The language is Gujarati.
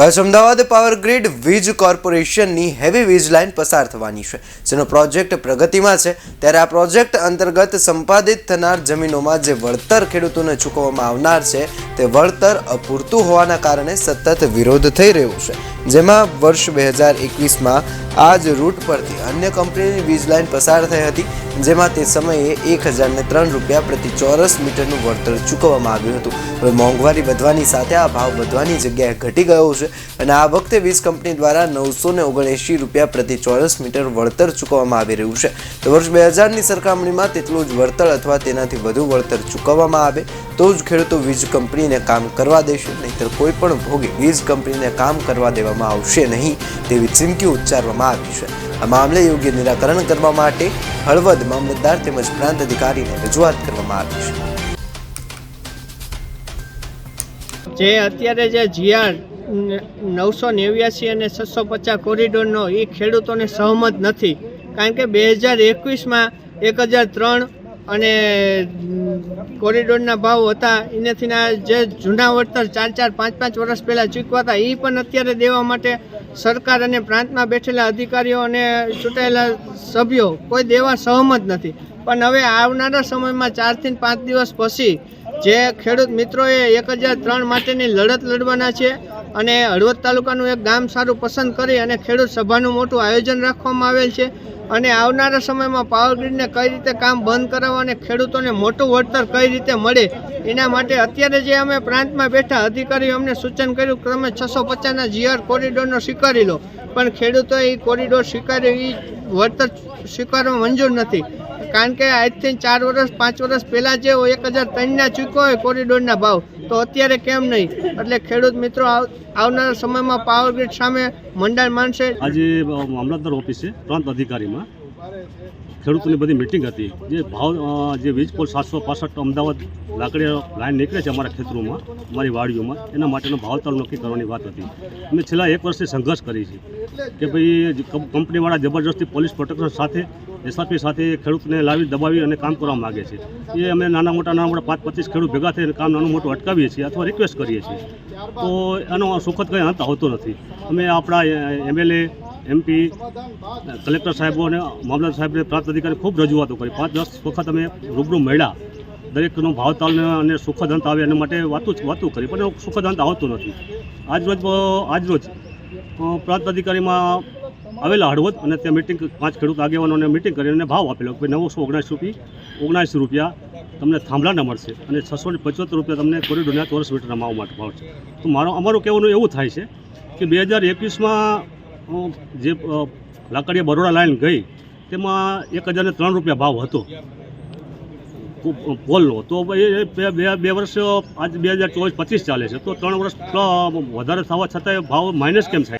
કચ્છ અમદાવાદ પાવર ગ્રીડ વીજ કોર્પોરેશનની હેવી વીજ લાઇન પસાર થવાની છે. જેનો પ્રોજેક્ટ પ્રગતિમાં છે. ત્યારે આ પ્રોજેક્ટ અંતર્ગત સંપાદિત થનાર જમીનોમાં જે વળતર ખેડૂતોને ચૂકવવામાં આવનાર છે, તે વળતર અપૂરતું હોવાના કારણે સતત વિરોધ થઈ રહ્યો છે. જેમાં વર્ષ બે હજાર એકવીસમાં આ જ રૂટ પરથી અન્ય કંપનીની વીજ લાઇન પસાર થઈ હતી, જેમાં તે સમયે એક હજારને ત્રણ રૂપિયા પ્રતિ ચોરસ મીટરનું વળતર ચૂકવવામાં આવ્યું હતું. હવે મોંઘવારી વધવાની સાથે આ ભાવ વધવાની જગ્યાએ ઘટી ગયો છે. અને આ વખતે વીજ કંપની દ્વારા નવસો ને ઓગણએંશી રૂપિયા પ્રતિ ચોરસ મીટર વળતર ચૂકવવામાં આવી રહ્યું છે. તો વર્ષ બે હજારની સરખામણીમાં તેટલું જ વળતર અથવા તેનાથી વધુ વળતર ચૂકવવામાં આવે, તો જ ખેડૂતો વીજ કંપનીને કામ કરવા દેશે, નહીંતર કોઈ પણ ભોગે વીજ કંપનીને કામ કરવા દેવામાં આવશે નહીં, તેવી ચીમકી ઉચ્ચારવામાં આવી છે. આ મામલે યોગ્ય નિરાકરણ કરવા માટે હળવદ મામલતદાર તેમજ પ્રાંત અધિકારીને રજૂઆત કરવામાં આવી છે. જે અત્યારે જે જીઆર નવસો નેવ્યાસી અને છસો પચાસ કોરિડોરનો એ ખેડૂતોને સહમત નથી. કારણ કે બે હજાર એકવીસમાં એક હજાર ત્રણ અને કોરિડોરના ભાવ હતા. એનાથીના જે જૂના વળતર ચાર ચાર, પાંચ પાંચ વર્ષ પહેલાં ચૂકવાતા એ પણ અત્યારે દેવા માટે સરકાર અને પ્રાંતમાં બેઠેલા અધિકારીઓ અને ચૂંટાયેલા સભ્યો કોઈ દેવા સહમત નથી. પણ હવે આવનારા સમયમાં ચારથી પાંચ દિવસ પછી જે ખેડૂત મિત્રોએ એક હજાર ત્રણ માટેની લડત લડવાના છે અને હળવદ તાલુકાનું એક ગામ સારું પસંદ કરી અને ખેડૂત સભાનું મોટું આયોજન રાખવામાં આવેલ છે. અને આવનારા સમયમાં પાવર ગ્રીડને કઈ રીતે કામ બંધ કરાવવા અને ખેડૂતોને મોટું વળતર કઈ રીતે મળે એના માટે અત્યારે જે અમે પ્રાંતમાં બેઠા અધિકારીઓ અમને સૂચન કર્યું કે તમે છસો પચાસના જીઆર કોરિડોરનો સ્વીકારી લો. પણ ખેડૂતોએ એ કોરિડોર સ્વીકાર્યો એ વળતર સ્વીકારવા મંજૂર નથી. કારણ કે આજથી ચાર વર્ષ, પાંચ વર્ષ પહેલાં જે એક હજાર ત્રણના ચૂક્યો હોય કોરિડોરના ભાવ. તો અત્યારે કેમ નહીં? એટલે ખેડૂત મિત્રો, આવ- આવનારા સમયમાં પાવર ગ્રીડ સામે મંડાણ માનશે. આજે મામલતદાર ઓફિસે પ્રાંત અધિકારીમાં ખેડૂતોની બધી મિટિંગ હતી. જે ભાવ જે વીજ પોલ સાતસો પાસઠ અમદાવાદ લાકડી લાઈન નીકળે છે અમારા ખેતરોમાં, અમારી વાડીઓમાં, એના માટેનો ભાવતાલ નક્કી કરવાની વાત હતી. અમે છેલ્લા એક વર્ષથી સંઘર્ષ કરી છે કે ભાઈ કંપનીવાળા જબરજસ્તી પોલીસ પ્રોટેક્શન સાથે એસઆરપી સાથે ખેડૂતને લાવી દબાવી અને કામ કરવા માગે છે. એ અમે નાના મોટા નાના મોટા પાંચ પચીસ ખેડૂત ભેગા થઈને કામ નાનું મોટું અટકાવીએ છીએ અથવા રિક્વેસ્ટ કરીએ છીએ. તો એનો સુખદ કંઈ અંત હોતો નથી. અમે આપણા એમએલએ, એમપી, કલેક્ટર સાહેબો અને મામલતદાર સાહેબને પ્રાંત અધિકારી ખૂબ રજૂઆતો કરી. પાંચ દસ વખત અમે રૂબરૂ મળ્યા. દરેકનો ભાવતાલને અને સુખદ અંત આવે એના માટે વાતો વાતો કરી. પણ સુખદ અંત આવતો નથી. આજરોજ આજરોજ પ્રાંત અધિકારીમાં આવેલા હળવદ અને ત્યાં મિટિંગ પાંચ ખેડૂત આગેવાનોને મિટિંગ કરીને ભાવ આપેલો કે નવસો ઓગણીસ રૂપિયા ઓગણસી રૂપિયા તમને થાંભલાના મળશે અને છસો ને પચોતેર રૂપિયા તમને કોરિડોરના ચોરસ મીટરના માવ માટે ભાવ તો મારો, અમારું કહેવાનું એવું થાય છે કે બે હજાર એકવીસમાં જે લાકડીયા બરોડા લાઈન ગઈ, તેમાં એક હજારને ત્રણ રૂપિયા ભાવ હતો. પોલનો તો એ બે- બે વર્ષ, આજ બે હજાર ચોવીસ પચીસ ચાલે છે. તો ત્રણ વર્ષ વધારે થવા છતાંય ભાવ માઇનસ કેમ થાય?